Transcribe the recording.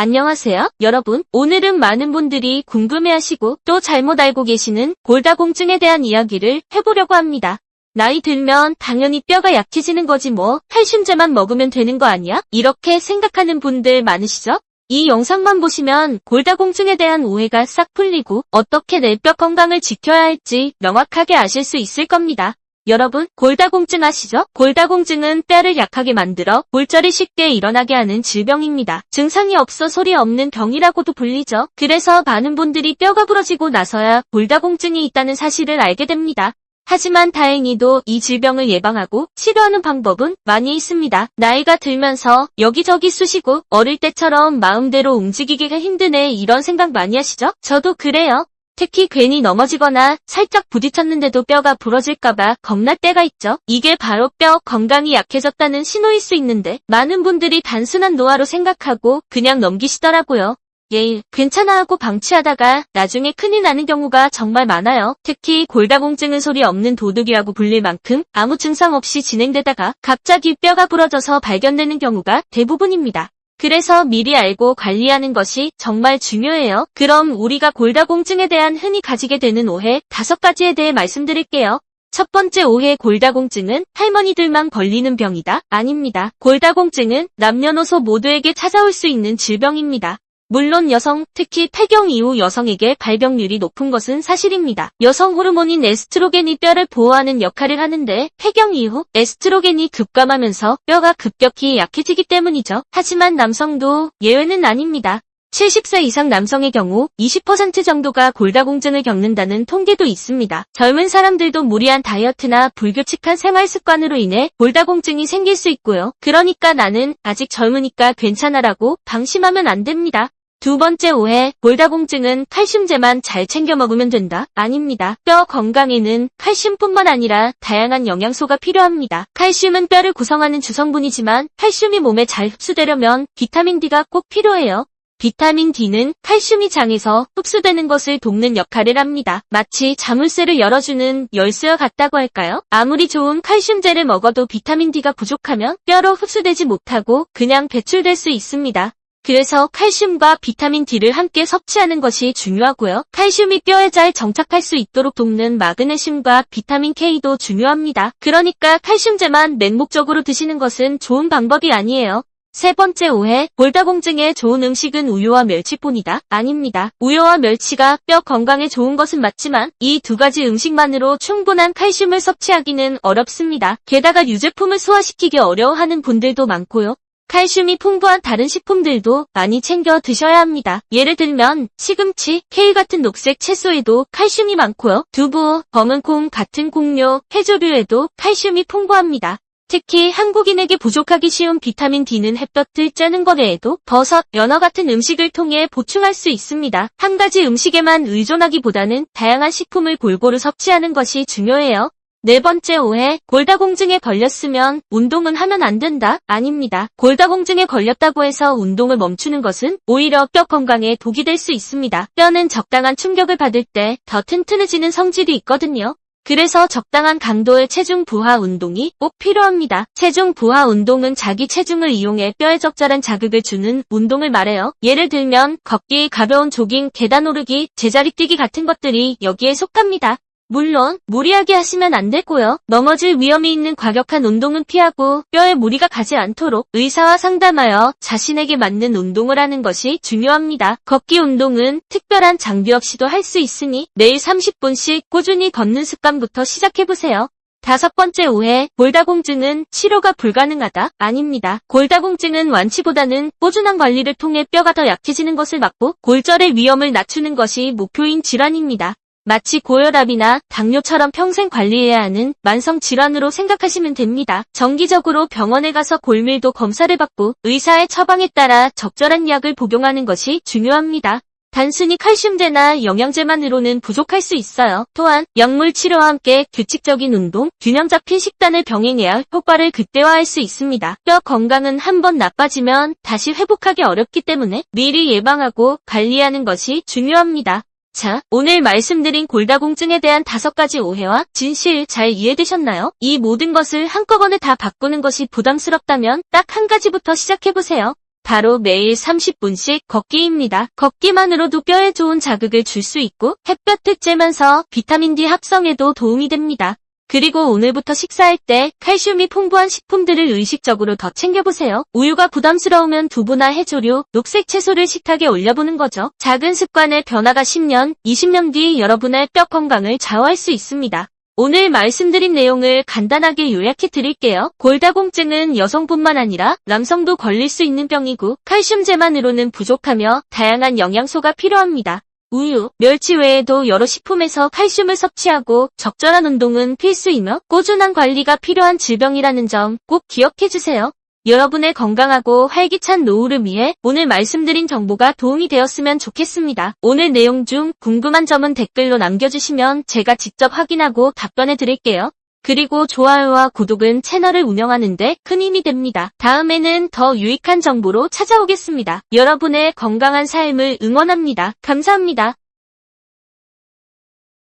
안녕하세요, 여러분. 오늘은 많은 분들이 궁금해하시고 또 잘못 알고 계시는 골다공증에 대한 이야기를 해보려고 합니다. 나이 들면 당연히 뼈가 약해지는 거지 뭐, 칼슘제만 먹으면 되는 거 아니야? 이렇게 생각하는 분들 많으시죠? 이 영상만 보시면 골다공증에 대한 오해가 싹 풀리고 어떻게 내 뼈 건강을 지켜야 할지 명확하게 아실 수 있을 겁니다. 여러분, 골다공증 아시죠? 골다공증은 뼈를 약하게 만들어 골절이 쉽게 일어나게 하는 질병입니다. 증상이 없어 소리 없는 병이라고도 불리죠. 그래서 많은 분들이 뼈가 부러지고 나서야 골다공증이 있다는 사실을 알게 됩니다. 하지만 다행히도 이 질병을 예방하고 치료하는 방법은 많이 있습니다. 나이가 들면서 여기저기 쑤시고 어릴 때처럼 마음대로 움직이기가 힘드네 이런 생각 많이 하시죠? 저도 그래요. 특히 괜히 넘어지거나 살짝 부딪혔는데도 뼈가 부러질까봐 겁날 때가 있죠. 이게 바로 뼈 건강이 약해졌다는 신호일 수 있는데 많은 분들이 단순한 노화로 생각하고 그냥 넘기시더라고요. 예, 괜찮아 하고 방치하다가 나중에 큰일 나는 경우가 정말 많아요. 특히 골다공증은 소리 없는 도둑이라고 불릴 만큼 아무 증상 없이 진행되다가 갑자기 뼈가 부러져서 발견되는 경우가 대부분입니다. 그래서 미리 알고 관리하는 것이 정말 중요해요. 그럼 우리가 골다공증에 대한 흔히 가지게 되는 오해 다섯 가지에 대해 말씀드릴게요. 첫 번째 오해 골다공증은 할머니들만 걸리는 병이다? 아닙니다. 골다공증은 남녀노소 모두에게 찾아올 수 있는 질병입니다. 물론 여성, 특히 폐경 이후 여성에게 발병률이 높은 것은 사실입니다. 여성 호르몬인 에스트로겐이 뼈를 보호하는 역할을 하는데 폐경 이후 에스트로겐이 급감하면서 뼈가 급격히 약해지기 때문이죠. 하지만 남성도 예외는 아닙니다. 70세 이상 남성의 경우 20% 정도가 골다공증을 겪는다는 통계도 있습니다. 젊은 사람들도 무리한 다이어트나 불규칙한 생활 습관으로 인해 골다공증이 생길 수 있고요. 그러니까 나는 아직 젊으니까 괜찮아라고 방심하면 안 됩니다. 두 번째 오해, 골다공증은 칼슘제만 잘 챙겨 먹으면 된다? 아닙니다. 뼈 건강에는 칼슘뿐만 아니라 다양한 영양소가 필요합니다. 칼슘은 뼈를 구성하는 주성분이지만 칼슘이 몸에 잘 흡수되려면 비타민 D가 꼭 필요해요. 비타민 D는 칼슘이 장에서 흡수되는 것을 돕는 역할을 합니다. 마치 자물쇠를 열어주는 열쇠와 같다고 할까요? 아무리 좋은 칼슘제를 먹어도 비타민 D가 부족하면 뼈로 흡수되지 못하고 그냥 배출될 수 있습니다. 그래서 칼슘과 비타민 D를 함께 섭취하는 것이 중요하고요. 칼슘이 뼈에 잘 정착할 수 있도록 돕는 마그네슘과 비타민 K도 중요합니다. 그러니까 칼슘제만 맹목적으로 드시는 것은 좋은 방법이 아니에요. 세 번째 오해, 골다공증에 좋은 음식은 우유와 멸치뿐이다? 아닙니다. 우유와 멸치가 뼈 건강에 좋은 것은 맞지만 이 두 가지 음식만으로 충분한 칼슘을 섭취하기는 어렵습니다. 게다가 유제품을 소화시키기 어려워하는 분들도 많고요. 칼슘이 풍부한 다른 식품들도 많이 챙겨 드셔야 합니다. 예를 들면 시금치, 케일 같은 녹색 채소에도 칼슘이 많고요. 두부, 검은 콩 같은 콩류, 해조류에도 칼슘이 풍부합니다. 특히 한국인에게 부족하기 쉬운 비타민 D는 햇볕을 쬐는 것 외에도 버섯, 연어 같은 음식을 통해 보충할 수 있습니다. 한 가지 음식에만 의존하기보다는 다양한 식품을 골고루 섭취하는 것이 중요해요. 네 번째 오해, 골다공증에 걸렸으면 운동은 하면 안 된다? 아닙니다. 골다공증에 걸렸다고 해서 운동을 멈추는 것은 오히려 뼈 건강에 독이 될 수 있습니다. 뼈는 적당한 충격을 받을 때 더 튼튼해지는 성질이 있거든요. 그래서 적당한 강도의 체중 부하 운동이 꼭 필요합니다. 체중 부하 운동은 자기 체중을 이용해 뼈에 적절한 자극을 주는 운동을 말해요. 예를 들면 걷기, 가벼운 조깅, 계단 오르기, 제자리 뛰기 같은 것들이 여기에 속합니다. 물론 무리하게 하시면 안 되고요. 넘어질 위험이 있는 과격한 운동은 피하고 뼈에 무리가 가지 않도록 의사와 상담하여 자신에게 맞는 운동을 하는 것이 중요합니다. 걷기 운동은 특별한 장비 없이도 할 수 있으니 매일 30분씩 꾸준히 걷는 습관부터 시작해보세요. 다섯 번째 오해, 골다공증은 치료가 불가능하다? 아닙니다. 골다공증은 완치보다는 꾸준한 관리를 통해 뼈가 더 약해지는 것을 막고 골절의 위험을 낮추는 것이 목표인 질환입니다. 마치 고혈압이나 당뇨처럼 평생 관리해야 하는 만성 질환으로 생각하시면 됩니다. 정기적으로 병원에 가서 골밀도 검사를 받고 의사의 처방에 따라 적절한 약을 복용하는 것이 중요합니다. 단순히 칼슘제나 영양제만으로는 부족할 수 있어요. 또한 약물 치료와 함께 규칙적인 운동, 균형 잡힌 식단을 병행해야 효과를 극대화할 수 있습니다. 뼈 건강은 한번 나빠지면 다시 회복하기 어렵기 때문에 미리 예방하고 관리하는 것이 중요합니다. 자, 오늘 말씀드린 골다공증에 대한 다섯 가지 오해와 진실 잘 이해되셨나요? 이 모든 것을 한꺼번에 다 바꾸는 것이 부담스럽다면 딱 한 가지부터 시작해보세요. 바로 매일 30분씩 걷기입니다. 걷기만으로도 뼈에 좋은 자극을 줄 수 있고 햇볕을 쬐면서 비타민 D 합성에도 도움이 됩니다. 그리고 오늘부터 식사할 때 칼슘이 풍부한 식품들을 의식적으로 더 챙겨보세요. 우유가 부담스러우면 두부나 해조류, 녹색 채소를 식탁에 올려보는 거죠. 작은 습관의 변화가 10년, 20년 뒤 여러분의 뼈 건강을 좌우할 수 있습니다. 오늘 말씀드린 내용을 간단하게 요약해 드릴게요. 골다공증은 여성뿐만 아니라 남성도 걸릴 수 있는 병이고 칼슘제만으로는 부족하며 다양한 영양소가 필요합니다. 우유, 멸치 외에도 여러 식품에서 칼슘을 섭취하고 적절한 운동은 필수이며 꾸준한 관리가 필요한 질병이라는 점 꼭 기억해 주세요. 여러분의 건강하고 활기찬 노후를 위해 오늘 말씀드린 정보가 도움이 되었으면 좋겠습니다. 오늘 내용 중 궁금한 점은 댓글로 남겨주시면 제가 직접 확인하고 답변해 드릴게요. 그리고 좋아요와 구독은 채널을 운영하는데 큰 힘이 됩니다. 다음에는 더 유익한 정보로 찾아오겠습니다. 여러분의 건강한 삶을 응원합니다. 감사합니다.